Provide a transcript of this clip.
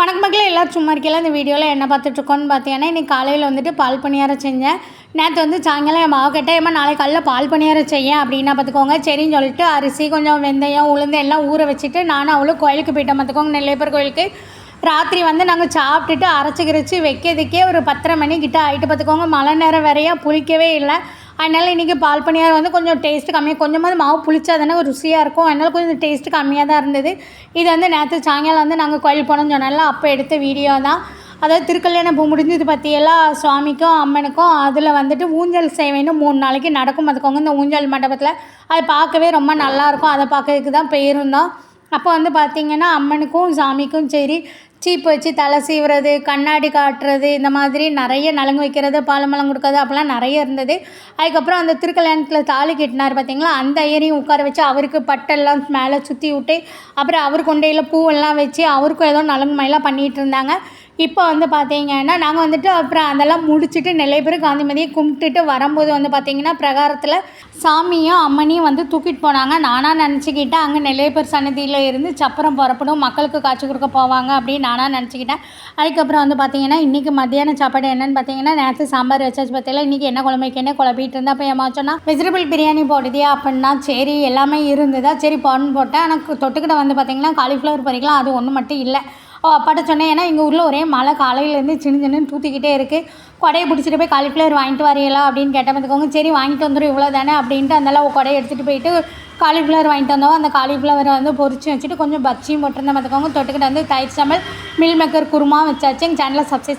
வணக்கம் மக்களே எல்லோரும் சும்மா இருக்கையில இந்த வீடியோவில் என்ன பார்த்துட்ருக்கோன்னு பார்த்தீங்கன்னா இன்றைக்கி காலையில் வந்துட்டு பால் பணியாரம் செஞ்சேன். நேற்று வந்து சாயங்காலம் என் மாவு கேட்டேன் ஏமா நாளைக்கு காலையில் பால் பணியாரம் செய்யேன் அப்படின்னா பார்த்துக்கோங்க சரின்னு சொல்லிட்டு அரிசி கொஞ்சம் வெந்தயம் உளுந்து எல்லாம் ஊற வச்சுட்டு நானும் அவளும் கோயிலுக்கு போயிட்டேன் பார்த்துக்கோங்க நெல்லைப்பர் கோயிலுக்கு. ராத்திரி வந்து நாங்கள் சாப்பிட்டுட்டு அரைச்சி கிரைச்சி வைக்கிறதுக்கே ஒரு பத்தரை மணி கிட்ட ஆகிட்டு பார்த்துக்கோங்க மழை நேரம் வரையா புளிக்கவே இல்லை. அதனால் இன்றைக்கி பால் பணியாரம் வந்து கொஞ்சம் டேஸ்ட்டு கம்மியாக கொஞ்சமாவது மாவு புளிச்சா தானே ருசியாக இருக்கும். அதனால் கொஞ்சம் டேஸ்ட்டு கம்மியாக தான் இருந்தது. இது வந்து நேற்று சாயங்காலம் வந்து நாங்கள் கோயில் போனோம்னு சொன்னால அப்போ எடுத்த வீடியோ தான். அதாவது திருக்கல்யாணம் பூ முடிஞ்சது பற்றியெல்லாம் சுவாமிக்கும் அம்மனுக்கும் அதில் வந்துட்டு ஊஞ்சல் சேவைன்னு மூணு நாளைக்கு நடக்கும். பார்த்துக்கோங்க இந்த ஊஞ்சல் மண்டபத்தில் அது பார்க்கவே ரொம்ப நல்லாயிருக்கும் அதை பார்க்கறதுக்கு தான் போயிருந்தோம். அப்போ வந்து பார்த்திங்கன்னா அம்மனுக்கும் சாமிக்கும் சரி சீப்பு வச்சு தலை சீவுறது கண்ணாடி காட்டுறது இந்த மாதிரி நிறைய நலங்கு வைக்கிறது பாலமலம் கொடுக்கறது அப்போல்லாம் நிறைய இருந்தது. அதுக்கப்புறம் அந்த திருக்கல்யாணத்தில் தாலி கட்டினார் பார்த்தீங்களா அந்த ஐயரையும் உட்கார வச்சு அவருக்கு பட்டெல்லாம் மேலே சுற்றி விட்டு அப்புறம் அவர் கொண்டையில் பூவெல்லாம் வச்சு அவருக்கும் ஏதோ நலங்கு மாதிரிலாம் பண்ணிகிட்டு இருந்தாங்க. இப்போ வந்து பார்த்தீங்கன்னா நாங்கள் வந்துட்டு அப்புறம் அதெல்லாம் முடிச்சுட்டு நிறைய பேர் காந்திமதியை கும்பிட்டுட்டு வரும்போது வந்து பார்த்தீங்கன்னா பிரகாரத்தில் சாமியும் அம்மனையும் வந்து தூக்கிட்டு போனாங்க. நானாக நினச்சிக்கிட்டேன் அங்கே நெல்லையப்பர் சன்னதியில் இருந்து சப்பரம் புறப்படும் மக்களுக்கு காட்சி கொடுக்க போவாங்க அப்படின்னு நானாக நினச்சிக்கிட்டேன். அதுக்கப்புறம் வந்து பார்த்தீங்கன்னா இன்றைக்கி மத்தியான சாப்பாடு என்னென்னு பார்த்தீங்கன்னா நேற்று சாம்பார் வச்சாச்சு பார்த்தீங்களா இன்றைக்கி என்ன குழம்புக்கு என்ன குழப்பிட்டு இருந்தால் அப்போ ஏமா சொன்னால் வெஜிடபிள் பிரியாணி போடுதியா? அப்படின்னா சரி எல்லாமே இருந்ததா சரி போடணும்னு போட்டேன். ஆனால் தொட்டுக்கிட்ட வந்து பார்த்தீங்கன்னா காலிஃப்ளவர் பறிக்கலாம் அது ஒன்று மட்டும் இல்லை. ஓ அப்பாட்ட சொன்னேன் ஏன்னா எங்கள் ஊரில் ஒரே மழை காலையிலேருந்து சின்ன சின்ன தூத்திக்கிட்டே இருக்குது கொடையை பிடிச்சிட்டு போய் காலிஃப்ளவர் வாங்கிட்டு வரையலாம் அப்படின்னு கேட்ட பார்த்துக்கோங்க சரி வாங்கிட்டு வந்துடும் இவ்வளோ தானே அப்படின்ட்டு அதெல்லாம் கொடையை எடுத்துகிட்டு போயிட்டு காலிஃப்ளவர் வாங்கிட்டு வந்தோம் அந்த காலிஃப்ளவரை வந்து பொறிச்சு வச்சுட்டு கொஞ்சம் பச்சியும் போட்டிருந்தேன் பார்த்துக்கோங்க. தொட்டுக்கிட்டு வந்து தயிர் சமல் மில் மேக்கர் குருமா வச்சாச்சு எங்கள் சேனலை சப்ஸ்கிரைப்